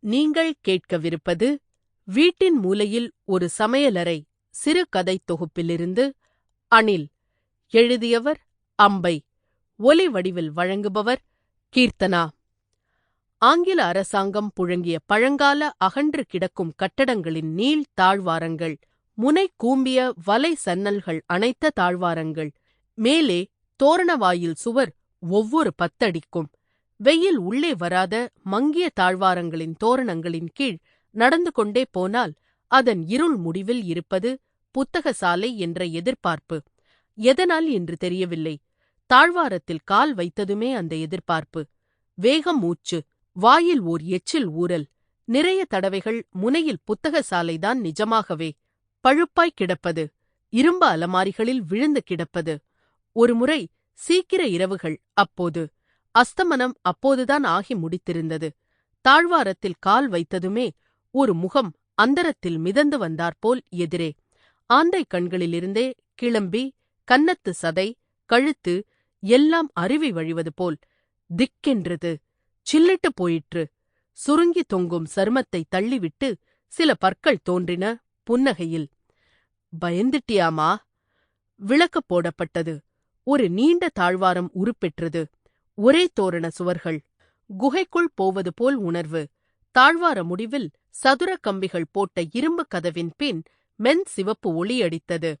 நீங்கள் கேட்கவிருப்பது வீட்டின் மூலையில் ஒரு சமையலறை சிறு தொகுப்பிலிருந்து அணில் எழுதியவர் அம்பை ஒலி வடிவில் வழங்குபவர் கீர்த்தனா. ஆங்கில அரசாங்கம் புழங்கிய பழங்கால அகன்று கிடக்கும் கட்டடங்களின் நீள் தாழ்வாரங்கள் முனை கூம்பிய வலை சன்னல்கள் அணைத்த தாழ்வாரங்கள் மேலே தோரணவாயில் சுவர் ஒவ்வொரு பத்தடிக்கும் வெயில் உள்ளே வராத மங்கிய தாழ்வாரங்களின் தோரணங்களின் கீழ் நடந்து கொண்டே போனால் அதன் இருள் முடிவில் இருப்பது புத்தகசாலை என்ற எதிர்பார்ப்பு. எதனால் என்று தெரியவில்லை. தாழ்வாரத்தில் கால் வைத்ததுமே அந்த எதிர்பார்ப்பு. வேகம் மூச்சு வாயில் ஓர் எச்சில் ஊறல் நிறைய தடவைகள் முனையில் புத்தகசாலைதான் நிஜமாகவே. பழுப்பாய் கிடப்பது இரும்பு அலமாரிகளில் விழுந்து கிடப்பது. ஒருமுறை சீக்கிர இரவுகள் அப்போது அஸ்தமனம் அப்போதுதான் ஆகி முடித்திருந்தது. தாழ்வாரத்தில் கால் வைத்ததுமே ஒரு முகம் அந்தரத்தில் மிதந்து வந்தாற்போல் எதிரே. ஆந்தை கண்களிலிருந்தே கிளம்பி கன்னத்து சதை கழுத்து எல்லாம் அருவி வழிவது போல் திக்கென்றது. சில்லிட்டு போயிற்று. சுருங்கி தொங்கும் சருமத்தை தள்ளிவிட்டு சில பற்கள் தோன்றின புன்னகையில். பயந்துட்டியாமா? விளக்கு போடப்பட்டது. ஒரு நீண்ட தாழ்வாரம் உருப்பெற்றது. ஒரே தோரண சுவர்கள். குகைக்குள் போவது போல் உணர்வு. தாழ்வார முடிவில் சதுர கம்பிகள் போட்ட இரும்பு கதவின் பின் மென் சிவப்பு ஒளியடித்தது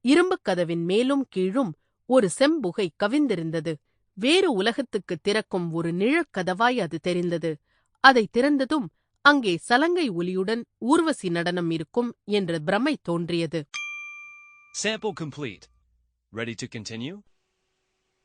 இரும்புக் கதவின் மேலும் கீழும் ஒரு செம்புகை கவிந்திருந்தது. வேறு உலகத்துக்கு திறக்கும் ஒரு நிழற்கதவாய் அது தெரிந்தது. அதை திறந்ததும் அங்கே சலங்கை ஒலியுடன் ஊர்வசி நடனம் இருக்கும் என்ற பிரமை தோன்றியது. Sample complete. Ready to continue?